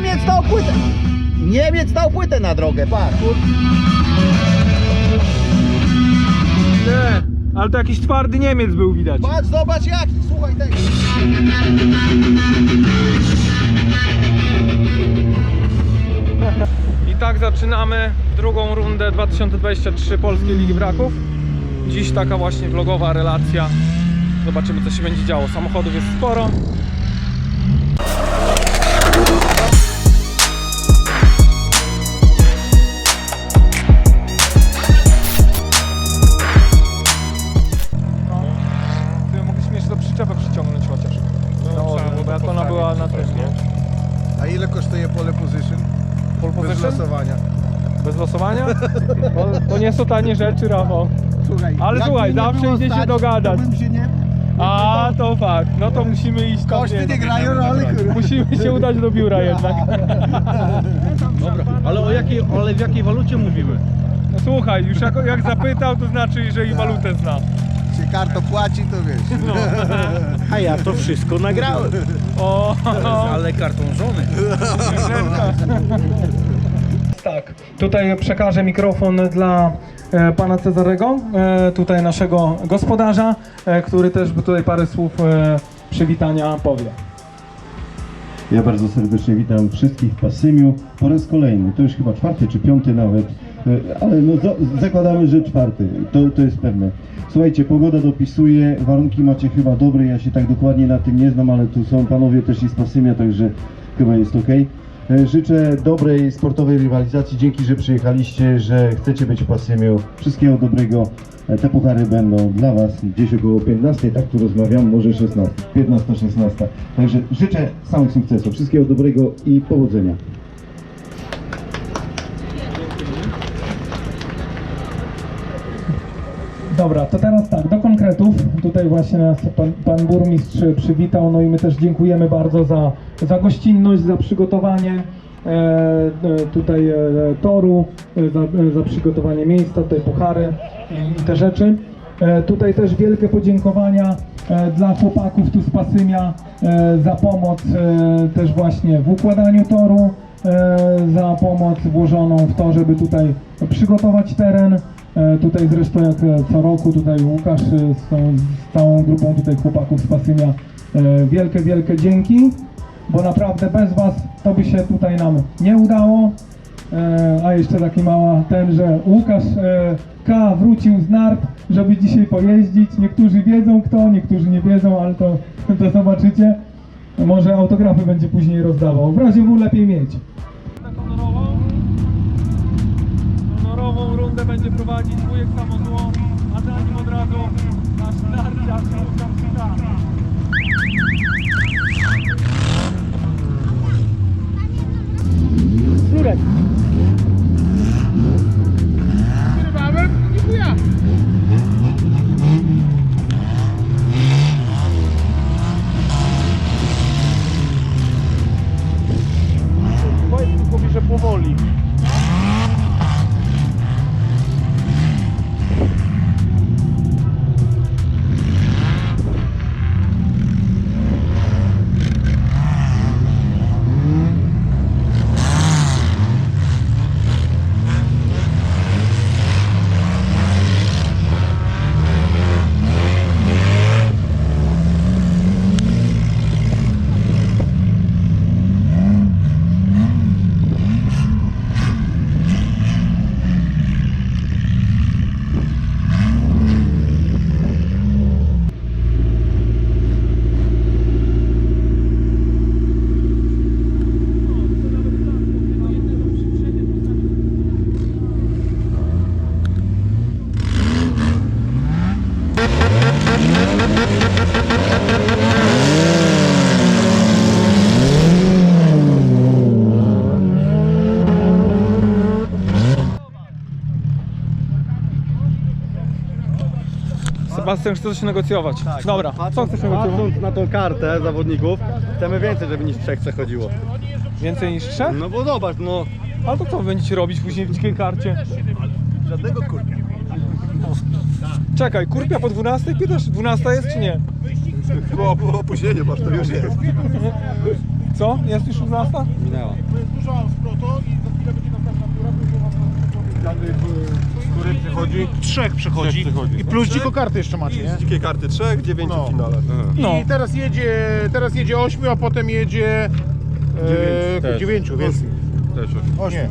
Niemiec dał płytę! Niemiec dał płytę na drogę, patrz. Nie, ale to jakiś twardy Niemiec był widać. Patrz, zobacz jaki, słuchaj tego. I tak zaczynamy drugą rundę 2023 Polskiej Ligi Braków. Dziś taka właśnie vlogowa relacja. Zobaczymy co się będzie działo. Samochodów jest sporo. Są tanie rzeczy, Rafał. Słuchaj, Ale słuchaj, nie zawsze było idzie się stać, dogadać. To bym się nie... A, to fakt. No to musimy iść tam. Koszty nie, nie grają roli, kurwa. Musimy się udać do biura jednak. Dobra, ale o jakiej, ale w jakiej walucie mówimy? No słuchaj, już jak, jak zapytał, to znaczy, że i walutę zna. Czy karto płaci, to wiesz. A ja to wszystko nagrałem. O, Ale kartą żony. Tak, tutaj przekażę mikrofon dla e, pana Cezarego, e, tutaj naszego gospodarza, e, który też by tutaj parę słów przywitania powie. Ja bardzo serdecznie witam wszystkich w Pasymiu po raz kolejny, to już chyba czwarty czy piąty nawet, ale no za, zakładamy, że czwarty, to, to jest pewne. Słuchajcie, pogoda dopisuje, warunki macie chyba dobre, ja się tak dokładnie na tym nie znam, ale tu są panowie też i z Pasymia, także chyba jest ok. Życzę dobrej sportowej rywalizacji, dzięki, że przyjechaliście, że chcecie być w. Wszystkiego dobrego. E, Te puchary będą dla Was gdzieś około 15, tak tu rozmawiam, może 16, 15-16. Także życzę samych sukcesów, wszystkiego dobrego i powodzenia. Dobra, to teraz tak, do konkretów. Tutaj właśnie nas pan, pan burmistrz przywitał, no i my też dziękujemy bardzo za, za gościnność, za przygotowanie e, e, tutaj e, toru, e, za, e, za przygotowanie miejsca, tutaj puchary i, i te rzeczy. E, tutaj też wielkie podziękowania e, dla chłopaków tu z Pasymia e, za pomoc e, też właśnie w układaniu toru, e, za pomoc włożoną w to, żeby tutaj przygotować teren. E, Tutaj zresztą jak e, co roku tutaj Łukasz e, z, z całą grupą tutaj chłopaków z Pasymia e, wielkie, wielkie dzięki, bo naprawdę bez Was to by się tutaj nam nie udało. A jeszcze taki mała ten, że Łukasz K wrócił z nart, żeby dzisiaj pojeździć. Niektórzy wiedzą kto, niektórzy nie wiedzą, ale to, to zobaczycie. Może autografy będzie później rozdawał. W razie W lepiej mieć. Honorową rundę będzie prowadzić wujek samozło, a za nim od razu nasz narciarz Łukasz K. Szurek. Powiedz tylko, że powoli. Sebastian chce coś negocjować. Dobra, co chcesz negocjować? Patrząc na tą kartę zawodników, chcemy więcej, żeby niż trzech przechodziło. Więcej niż trzech? No bo zobacz, no Ale to co będziecie robić później w dzikiej karcie? Żadnego kurwa. Czekaj, kurpia po 12? Pytasz, 12 jest czy nie? Było, było opóźnienie, patrz, to już jest. Co? Jest już 16? Minęła. Który przychodzi? Trzech przychodzi. I plus dziko karty jeszcze macie, nie? Dzikie karty, trzech, dziewięciu No. w finale. No. I teraz jedzie, teraz jedzie ośmiu, a potem jedzie e, też. dziewięciu, więc Też nie.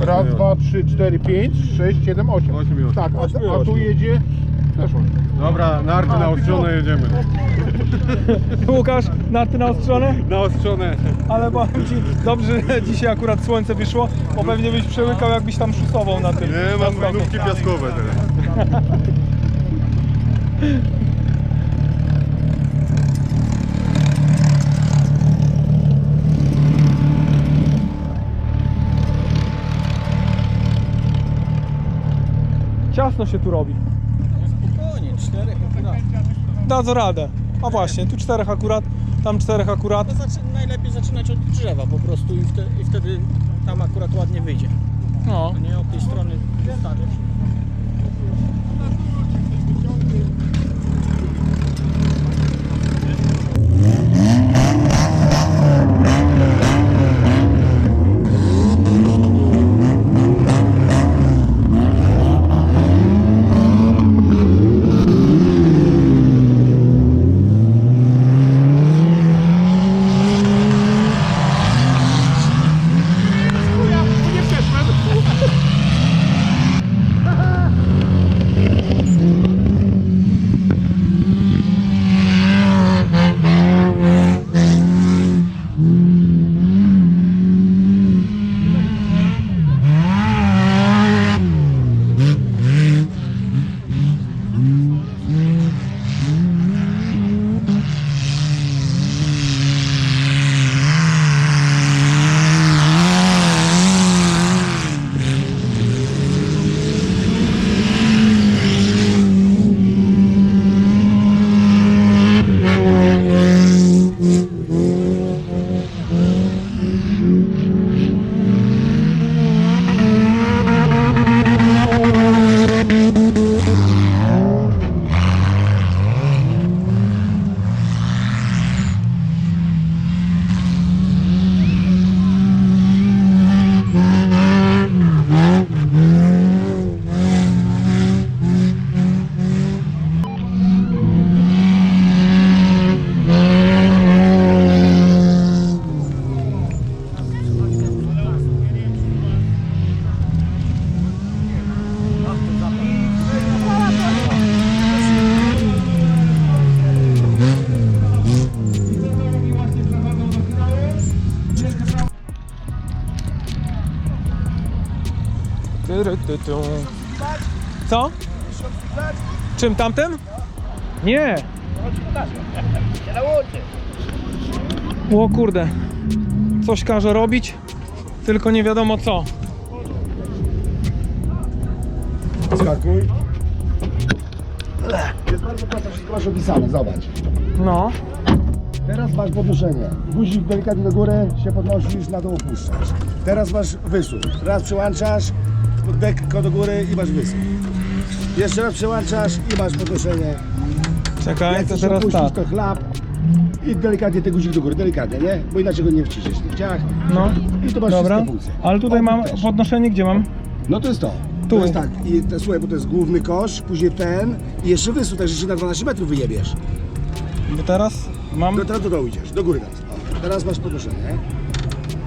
Raz, dwa, trzy, cztery, pięć, sześć, siedem, osiem. Osiem. Tak, a, a tu jedzie też osiem. Dobra, narty A, naostrzone jedziemy. Łukasz, narty naostrzone? Naostrzone. Ale powiem ci, dobrze, że dzisiaj akurat słońce wyszło, bo pewnie byś przełykał jakbyś tam szusował na tym. Nie, mam nóżki piaskowe teraz. Ciasno się tu robi. Spokojnie, czterech akurat. Dadzą radę. A właśnie, tu czterech akurat, tam czterech akurat. To zaczy, najlepiej zaczynać od drzewa po prostu i, wte, i wtedy tam akurat ładnie wyjdzie. No. To nie od tej strony stawiasz. Czym tamtym? Nie. O kurde. Coś każe robić, tylko nie wiadomo co. Skakuj. Jest bardzo prosto, wszystko masz opisane, zobacz. No. Teraz masz podnoszenie. Guzik delikatnie do góry, się podnosisz, na dół opuszczasz. Teraz masz wysuw. Raz przełączasz, lekko do góry i masz wysuw. Jeszcze raz przełączasz i masz podnoszenie. Czekaj, Jak to chcesz teraz opuścić, tak. to chlap. I delikatnie ten guzik do góry, delikatnie, nie? Bo inaczej go nie wciśniesz. w ciach. No. I tu masz Dobra. wszystkie funkcje. Ale tutaj mam też. podnoszenie, gdzie mam? No to jest to. Tu. To jest tak. I te, słuchaj, bo to jest główny kosz, później ten i jeszcze wysuw, także się na 12 metrów wyjebiesz. Bo teraz mam. No teraz do dołu idziesz, do góry teraz. O, teraz masz podnoszenie, nie?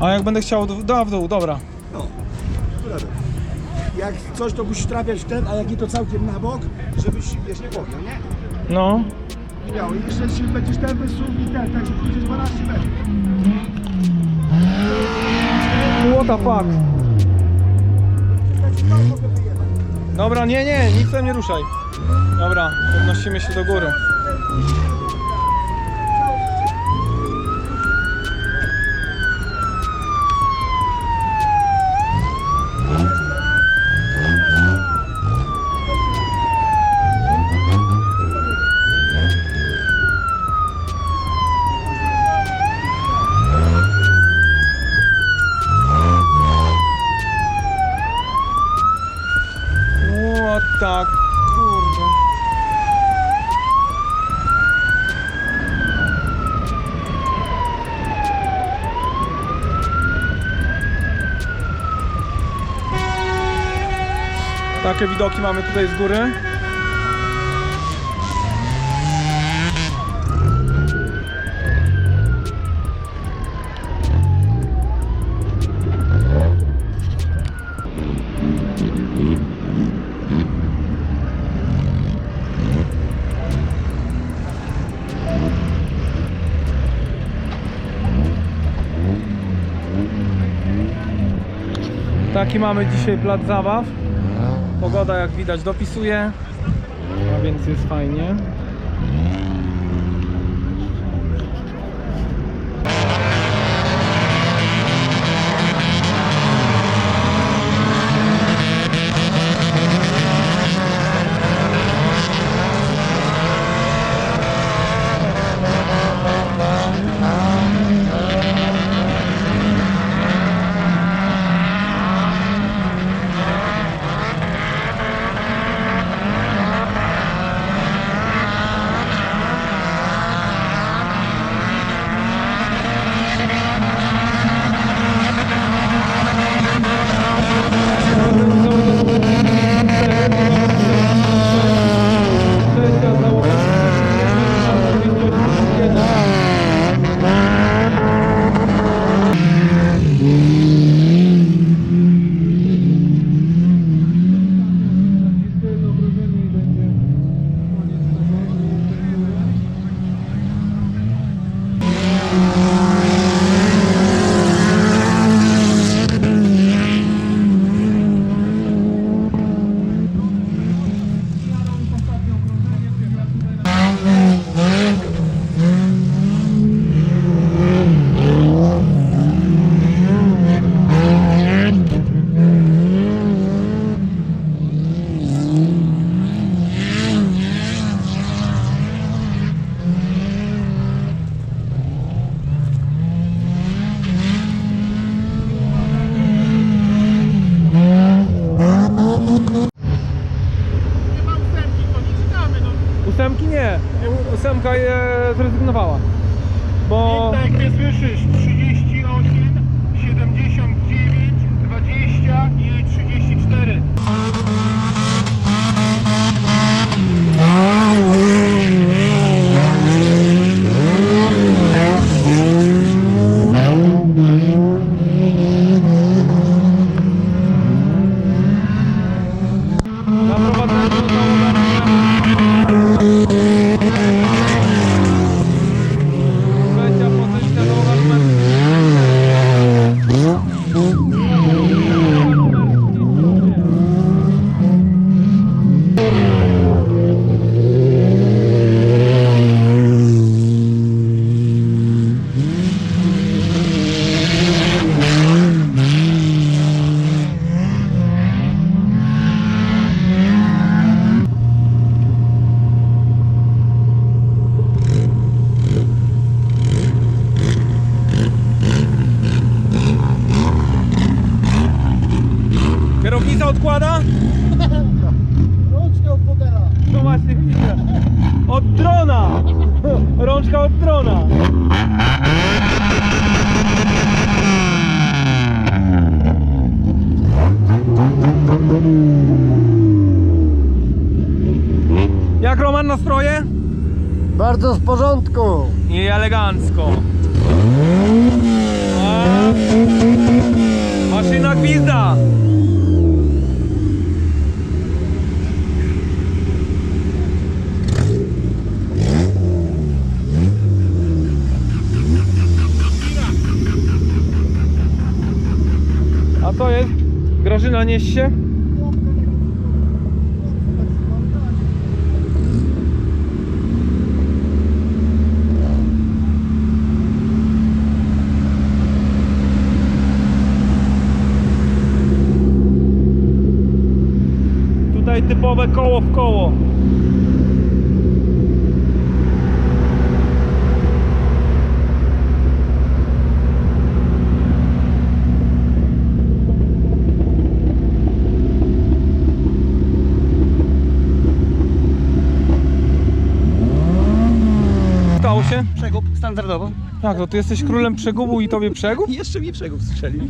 A jak będę chciał. do- Da, w dół, dobra. No, dół. Jak coś, to musisz trafiać w ten, a jak nie to całkiem na bok, żebyś, wiesz, nie pognął, nie? No. Miał. I jeszcze się będziesz ten wysuw i ten, także pójdziesz 12 metrów. What the fuck? Dobra, nie, nie, nic tam nie ruszaj. Dobra, podnosimy się do góry. O tak, kurde. Takie widoki mamy tutaj z góry. Taki mamy dzisiaj plac zabaw. Pogoda jak widać dopisuje, a więc jest fajnie. Nastroje? Bardzo w porządku. I elegancko. A, maszyna gwizda. A to jest? Grażyna nieś się? Tutaj typowe koło w koło. Stało się? Przegub, standardowo. Jak to, ty jesteś królem przegubu i tobie przegub? Jeszcze mi przegub strzelił.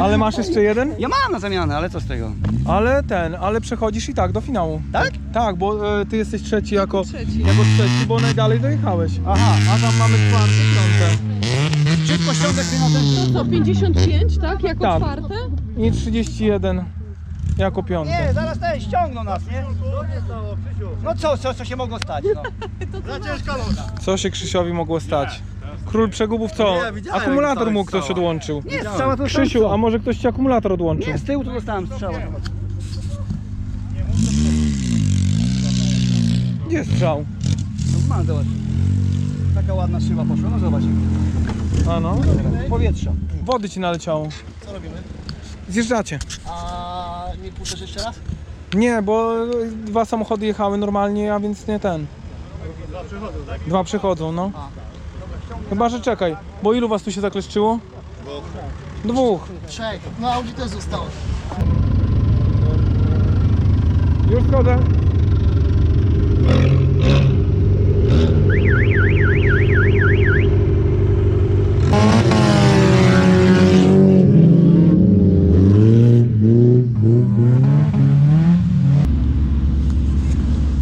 Ale masz jeszcze jeden? Ja mam na zamianę, ale co z tego? Ale ten, ale przechodzisz i tak do finału. Tak? Tak, bo e, ty jesteś trzeci jako trzeci, jako trzeci bo najdalej dojechałeś. Aha, a tam mamy czwarte, piąte. Szybko ściągać mnie na ten... To co, 55, tak? Jako Tak. czwarte? I 31 jako piąte. Nie, zaraz ten ściągną nas, nie? No co, co, co się mogło stać, no? Co się Krzysiowi mogło stać? Król przegubów co? Akumulator mu ktoś odłączył. Nie, strzała to Krzysiu, a może ktoś ci akumulator odłączył? Nie, z tyłu to dostałem strzała. Gdzie jest strzał? No mam, zobacz. Taka ładna szyba poszła, no zobacz. A no, Powietrza. wody ci naleciało. Co robimy? Zjeżdżacie. A nie puszczasz jeszcze raz? Nie, bo dwa samochody jechały normalnie, a więc nie ten. Dwa przechodzą, no. Chyba, że czekaj, bo ilu was tu się zakleszczyło? Dwóch. Dwóch. Trzech. No Audi też zostało. Już schodzę.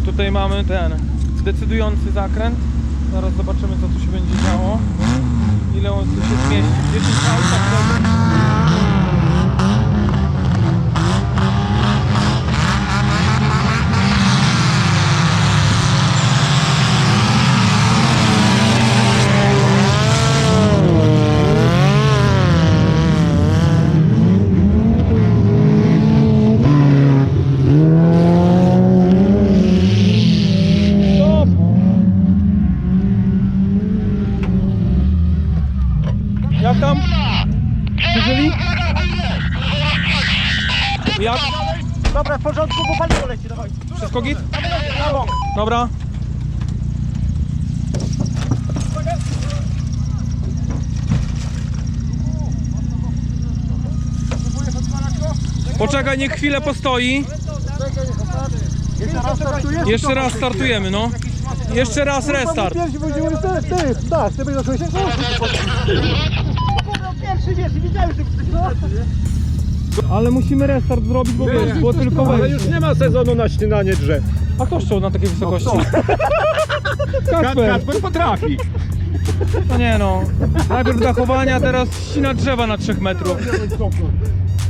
Tutaj mamy ten decydujący zakręt. Zaraz zobaczymy co tu będzie działo. Ile on tu się zmieści. 10 aut tak Jak? Dobra, w porządku, bo paliwo leci, dawaj. Wszystko git? Dobra. Poczekaj, niech chwilę postoi. Jeszcze raz startujemy, no. Jeszcze raz restart. Tak, ty będziesz się? Pierwszy wiesz, widziałem, że Ale musimy restart zrobić, bo wiesz, było tylko wejść. nie ma sezonu na ścinanie drzew. A kto chciał na takiej wysokości? Kasper, Kacper potrafi. no nie no. Najpierw dachowania, teraz ścina drzewa na 3 metrów.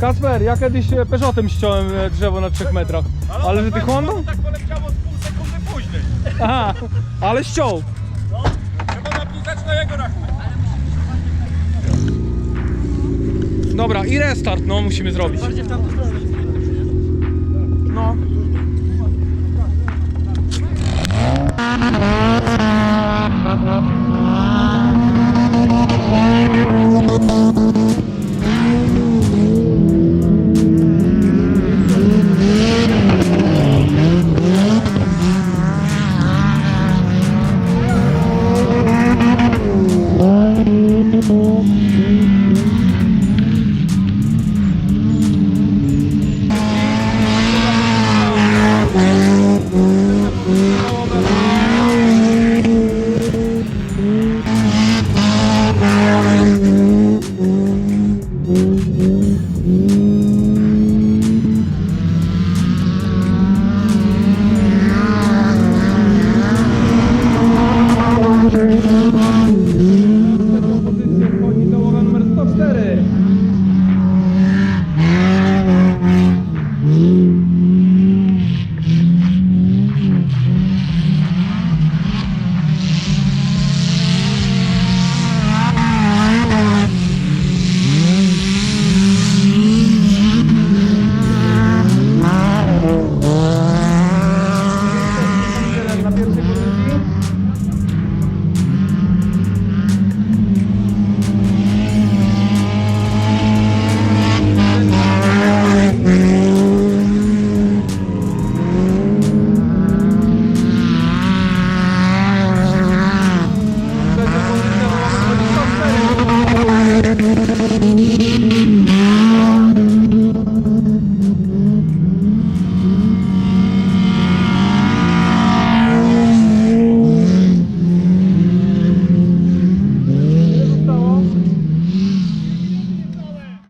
Kasper, ja kiedyś e, Peugeotem ściąłem e, drzewo na 3 metrach. Ale że ty Hondą? Tak poleciało z pół sekundy później. Aha, ale ściął. Trzeba napisać na jego rachunek. Dobra, i restart, no musimy zrobić. No. you.